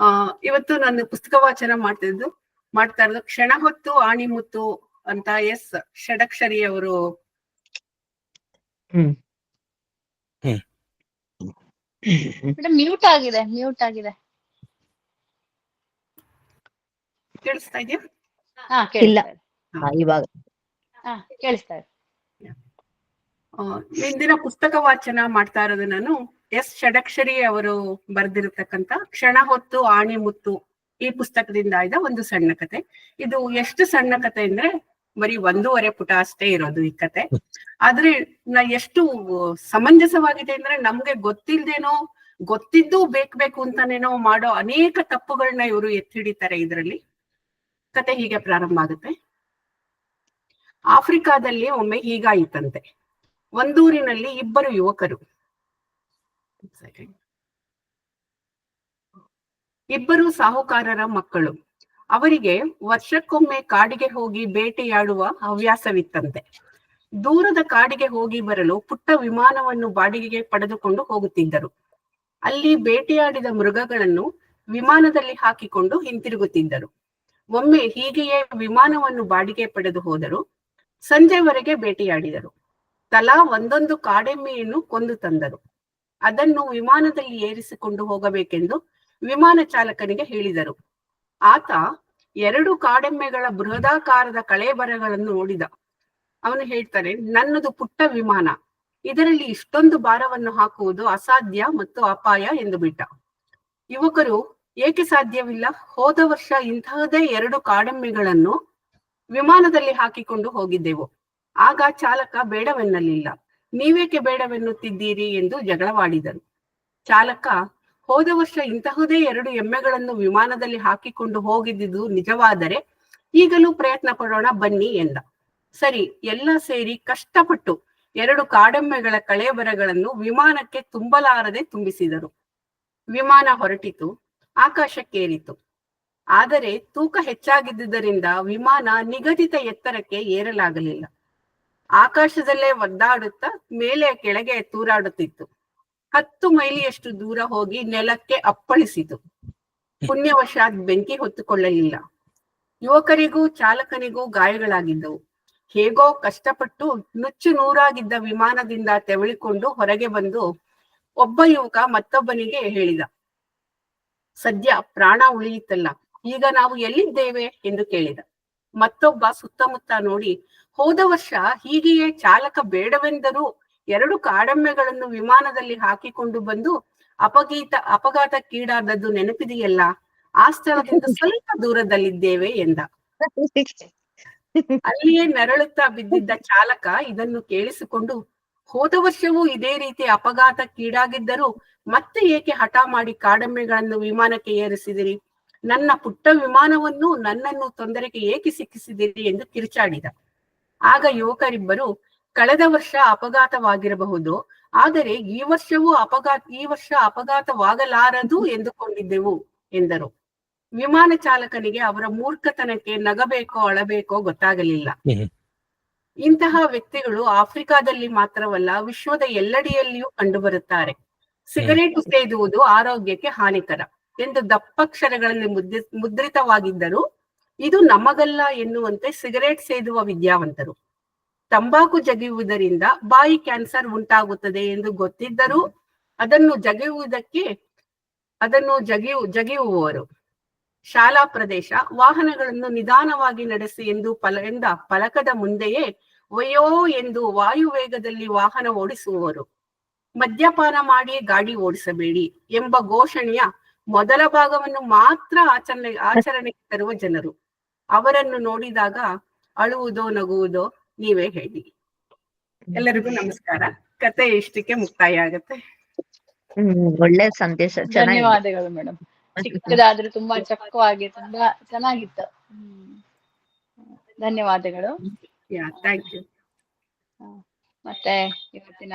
ಆ ಇವತ್ತು ನಾನು ಪುಸ್ತಕ ವಾಚನ ಮಾಡ್ತಿದ್ದು. ಮಾಡ್ತಾ ಇರೋದು ಕ್ಷಣ ಹೊತ್ತು ಆಣಿಮುತ್ತು ಅಂತ ಎಸ್ ಷಡಕ್ಷರಿ ಅವರು. ಮ್ಯೂಟ್ ಆಗಿದೆ ಮ್ಯೂಟ್ ಆಗಿದೆ. ಕೇಳಿಸ್ತಾ ಇದೆಯಾ? ಹಾ ಇಲ್ಲ. ಕೇಳಿಸ್ತಾ ಇದೆ. ಹಾ, ಇವಾಗ. ಹಾ ಕೇಳಿಸ್ತಾ ಇದೆ. ಆ, ಇಂದಿನ ಪುಸ್ತಕ ವಾಚನ ಮಾಡ್ತಾ ಇರೋದು ನಾನು. ಎಸ್ ಷಡಕ್ಷರಿ ಅವರು ಬರೆದಿರತಕ್ಕಂತ ಕ್ಷಣ ಹೊತ್ತು ಆಣಿಮುತ್ತು ಈ ಪುಸ್ತಕದಿಂದ ಆಯ್ದ ಒಂದು ಸಣ್ಣ ಕತೆ. ಇದು ಎಷ್ಟು ಸಣ್ಣ ಕತೆ ಅಂದ್ರೆ ಬರೀ ಒಂದೂವರೆ ಪುಟ ಅಷ್ಟೇ ಇರೋದು ಈ ಕತೆ. ಆದ್ರೆ ನಾ ಎಷ್ಟು ಸಮಂಜಸವಾಗಿದೆ ಅಂದ್ರೆ ನಮ್ಗೆ ಗೊತ್ತಿಲ್ದೇನೋ, ಗೊತ್ತಿದ್ದು ಬೇಕ್ ಬೇಕು ಅಂತಾನೇನೋ ಮಾಡೋ ಅನೇಕ ತಪ್ಪುಗಳನ್ನ ಇವರು ಎತ್ತಿಡಿತಾರೆ ಇದರಲ್ಲಿ. ಕತೆ ಹೀಗೆ ಪ್ರಾರಂಭ ಆಗುತ್ತೆ. ಆಫ್ರಿಕಾದಲ್ಲಿ ಒಮ್ಮೆ ಹೀಗಾಯಿತಂತೆ. ಒಂದೂರಿನಲ್ಲಿ ಇಬ್ಬರು ಯುವಕರು ಇಬ್ಬರು ಸಾಹುಕಾರರ ಮಕ್ಕಳು. ಅವರಿಗೆ ವರ್ಷಕ್ಕೊಮ್ಮೆ ಕಾಡಿಗೆ ಹೋಗಿ ಬೇಟೆಯಾಡುವ ಹವ್ಯಾಸವಿತ್ತಂತೆ. ದೂರದ ಕಾಡಿಗೆ ಹೋಗಿ ಬರಲು ಪುಟ್ಟ ವಿಮಾನವನ್ನು ಬಾಡಿಗೆಗೆ ಪಡೆದುಕೊಂಡು ಹೋಗುತ್ತಿದ್ದರು. ಅಲ್ಲಿ ಬೇಟೆಯಾಡಿದ ಮೃಗಗಳನ್ನು ವಿಮಾನದಲ್ಲಿ ಹಾಕಿಕೊಂಡು ಹಿಂತಿರುಗುತ್ತಿದ್ದರು. ಒಮ್ಮೆ ಹೀಗೆಯೇ ವಿಮಾನವನ್ನು ಬಾಡಿಗೆ ಪಡೆದು ಹೋದರು. ಸಂಜೆವರೆಗೆ ಬೇಟೆಯಾಡಿದರು. ತಲಾ ಒಂದೊಂದು ಕಾಡೆಮ್ಮೆಯನ್ನು ಕೊಂದು ತಂದರು. ಅದನ್ನು ವಿಮಾನದಲ್ಲಿ ಏರಿಸಿಕೊಂಡು ಹೋಗಬೇಕೆಂದು ವಿಮಾನ ಚಾಲಕನಿಗೆ ಹೇಳಿದರು. ಆತ ಎರಡು ಕಾಡೆಮ್ಮೆಗಳ ಬೃಹದಾಕಾರದ ಕಳೆಬರಗಳನ್ನು ನೋಡಿದ. ಅವನು ಹೇಳ್ತಾನೆ, ನನ್ನದು ಪುಟ್ಟ ವಿಮಾನ, ಇದರಲ್ಲಿ ಇಷ್ಟೊಂದು ಭಾರವನ್ನು ಹಾಕುವುದು ಅಸಾಧ್ಯ ಮತ್ತು ಅಪಾಯ ಎಂದು ಬಿಟ್ಟ. ಯುವಕರು, ಏಕೆ ಸಾಧ್ಯವಿಲ್ಲ? ಹೋದ ವರ್ಷ ಇಂತಹದೇ ಎರಡು ಕಾಡೆಮ್ಮೆಗಳನ್ನು ವಿಮಾನದಲ್ಲಿ ಹಾಕಿಕೊಂಡು ಹೋಗಿದ್ದೆವು. ಆಗ ಚಾಲಕ ಬೇಡವೆನ್ನಲಿಲ್ಲ. ನೀವೇಕೆ ಬೇಡವೆನ್ನುತ್ತಿದ್ದೀರಿ ಎಂದು ಜಗಳವಾಡಿದರು. ಚಾಲಕ, ಹೋದ ವರ್ಷ ಇಂತಹುದೇ ಎರಡು ಎಮ್ಮೆಗಳನ್ನು ವಿಮಾನದಲ್ಲಿ ಹಾಕಿಕೊಂಡು ಹೋಗಿದ್ದುದು ನಿಜವಾದರೆ ಈಗಲೂ ಪ್ರಯತ್ನ ಪಡೋಣ ಬನ್ನಿ ಎಂದ. ಸರಿ, ಎಲ್ಲ ಸೇರಿ ಕಷ್ಟಪಟ್ಟು ಎರಡು ಕಾಡೆಮ್ಮೆಗಳ ಕಳೆಬರಗಳನ್ನು ವಿಮಾನಕ್ಕೆ ತುಂಬಲಾರದೆ ತುಂಬಿಸಿದರು. ವಿಮಾನ ಹೊರಟಿತು, ಆಕಾಶಕ್ಕೇರಿತು. ಆದರೆ ತೂಕ ಹೆಚ್ಚಾಗಿದ್ದುದರಿಂದ ವಿಮಾನ ನಿಗದಿತ ಎತ್ತರಕ್ಕೆ ಏರಲಾಗಲಿಲ್ಲ. ಆಕಾಶದಲ್ಲೇ ಒದ್ದಾಡುತ್ತಾ ಮೇಲೆ ಕೆಳಗೆ ತೂರಾಡುತ್ತಿತ್ತು. ಹತ್ತು ಮೈಲಿಯಷ್ಟು ದೂರ ಹೋಗಿ ನೆಲಕ್ಕೆ ಅಪ್ಪಳಿಸಿತು. ಪುಣ್ಯವಶಾತ್ ಬೆಂಕಿ ಹೊತ್ತುಕೊಳ್ಳಲಿಲ್ಲ. ಯುವಕರಿಗೂ ಚಾಲಕನಿಗೂ ಗಾಯಗಳಾಗಿದ್ದವು. ಹೇಗೋ ಕಷ್ಟಪಟ್ಟು ನುಚ್ಚು ನೂರಾಗಿದ್ದ ವಿಮಾನದಿಂದ ತೆವಳಿಕೊಂಡು ಹೊರಗೆ ಬಂದು ಒಬ್ಬ ಯುವಕ ಮತ್ತೊಬ್ಬನಿಗೆ ಹೇಳಿದ, ಸದ್ಯ ಪ್ರಾಣ ಉಳಿಯಿತಲ್ಲ, ಈಗ ನಾವು ಎಲ್ಲಿದ್ದೇವೆ? ಎಂದು ಕೇಳಿದ. ಮತ್ತೊಬ್ಬ ಸುತ್ತಮುತ್ತ ನೋಡಿ, ಹೋದ ವರ್ಷ ಹೀಗೆಯೇ ಚಾಲಕ ಬೇಡವೆಂದರೂ ಎರಡು ಕಾಡಮ್ಮೆಗಳನ್ನು ವಿಮಾನದಲ್ಲಿ ಹಾಕಿಕೊಂಡು ಬಂದು ಅಪಗೀತ ಅಪಘಾತಕ್ಕೀಡಾದದ್ದು ನೆನಪಿದೆಯಲ್ಲ? ಆ ಸ್ಥಳದಿಂದ ಸ್ವಲ್ಪ ದೂರದಲ್ಲಿದ್ದೇವೆ ಎಂದ. ಅಲ್ಲಿಯೇ ನರಳುತ್ತಾ ಬಿದ್ದಿದ್ದ ಚಾಲಕ ಇದನ್ನು ಕೇಳಿಸಿಕೊಂಡು, ಹೋದ ವರ್ಷವೂ ಇದೇ ರೀತಿ ಅಪಘಾತಕ್ಕೀಡಾಗಿದ್ದರೂ ಮತ್ತೆ ಏಕೆ ಹಠ ಮಾಡಿ ಕಾಡಮ್ಮೆಗಳನ್ನು ವಿಮಾನಕ್ಕೆ ಏರಿಸಿದಿರಿ? ನನ್ನ ಪುಟ್ಟ ವಿಮಾನವನ್ನು ನನ್ನನ್ನು ತೊಂದರೆಗೆ ಏಕೆ ಸಿಕ್ಕಿಸಿದಿರಿ ಎಂದು ಕಿರುಚಾಡಿದ. ಆಗ ಯುವಕರಿಬ್ಬರು ಕಳೆದ ವರ್ಷ ಅಪಘಾತವಾಗಿರಬಹುದು ಆದರೆ ಈ ವರ್ಷವೂ ಅಪಘಾತ ಈ ವರ್ಷ ಅಪಘಾತವಾಗಲಾರದು ಎಂದುಕೊಂಡಿದ್ದೆವು ಎಂದರು. ವಿಮಾನ ಚಾಲಕನಿಗೆ ಅವರ ಮೂರ್ಖತನಕ್ಕೆ ನಗಬೇಕೋ ಅಳಬೇಕೋ ಗೊತ್ತಾಗಲಿಲ್ಲ. ಇಂತಹ ವ್ಯಕ್ತಿಗಳು ಆಫ್ರಿಕಾದಲ್ಲಿ ಮಾತ್ರವಲ್ಲ ವಿಶ್ವದ ಎಲ್ಲೆಡೆಯಲ್ಲಿಯೂ ಕಂಡುಬರುತ್ತಾರೆ. ಸಿಗರೇಟ್ ಸೇದುವುದು ಆರೋಗ್ಯಕ್ಕೆ ಹಾನಿಕರ. ಎಂದು ದಪ್ಪಕ್ಷರಗಳಲ್ಲಿ ಮುದ್ರಿ ಮುದ್ರಿತವಾಗಿದ್ದರು. ಇದು ನಮಗಲ್ಲ ಎನ್ನುವಂತೆ ಸಿಗರೇಟ್ ಸೇದುವ ವಿದ್ಯಾವಂತರು. ತಂಬಾಕು ಜಗಿಯುವುದರಿಂದ ಬಾಯಿ ಕ್ಯಾನ್ಸರ್ ಉಂಟಾಗುತ್ತದೆ ಎಂದು ಗೊತ್ತಿದ್ದರೂ ಅದನ್ನು ಜಗಿಯುವುದಕ್ಕೆ, ಅದನ್ನು ಜಗಿಯು, ಜಗಿಯುವವರು. ಶಾಲಾ ಪ್ರದೇಶ, ವಾಹನಗಳನ್ನು ನಿಧಾನವಾಗಿ ನಡೆಸಿ ಎಂದು ಫಲ ಎಂದ ಫಲಕದ ಮುಂದೆಯೇ ವಯೋ ಎಂದು ವಾಯುವೇಗದಲ್ಲಿ ವಾಹನ ಓಡಿಸುವವರು. ಮದ್ಯಪಾನ ಮಾಡಿ ಗಾಡಿ ಓಡಿಸಬೇಡಿ ಎಂಬ ಘೋಷಣೆಯ ಮೊದಲ ಭಾಗವನ್ನು ಮಾತ್ರ ಆಚರಣೆ ಆಚರಣೆಗೆ ತರುವ ಜನರು. ಅವರನ್ನು ನೋಡಿದಾಗ ಅಳುವುದೋ ನಗುವುದೋ ನೀವೇ ಹೇಳಿ. ಎಲ್ಲರಿಗೂ ನಮಸ್ಕಾರ. ಕತೆ ಇಷ್ಟಕ್ಕೆ ಮುಕ್ತಾಯ ಆಗತ್ತೆ. ಹ್ಮ್ ಒಳ್ಳೆ ಸಂದೇಶ. ಚೆನ್ನಾಗಿದೆ. ಧನ್ಯವಾದಗಳು ಮೇಡಮ್ ಚಿಕ್ಕದಾದ್ರೂ ತುಂಬಾ ಚಕ್ಕವಾಗಿ ತುಂಬಾ ಚೆನ್ನಾಗಿತ್ತು. ಧನ್ಯವಾದಗಳು. ಯಾ ಥ್ಯಾಂಕ್ ಯು ಮತ್ತೆ ಇವತ್ತಿನ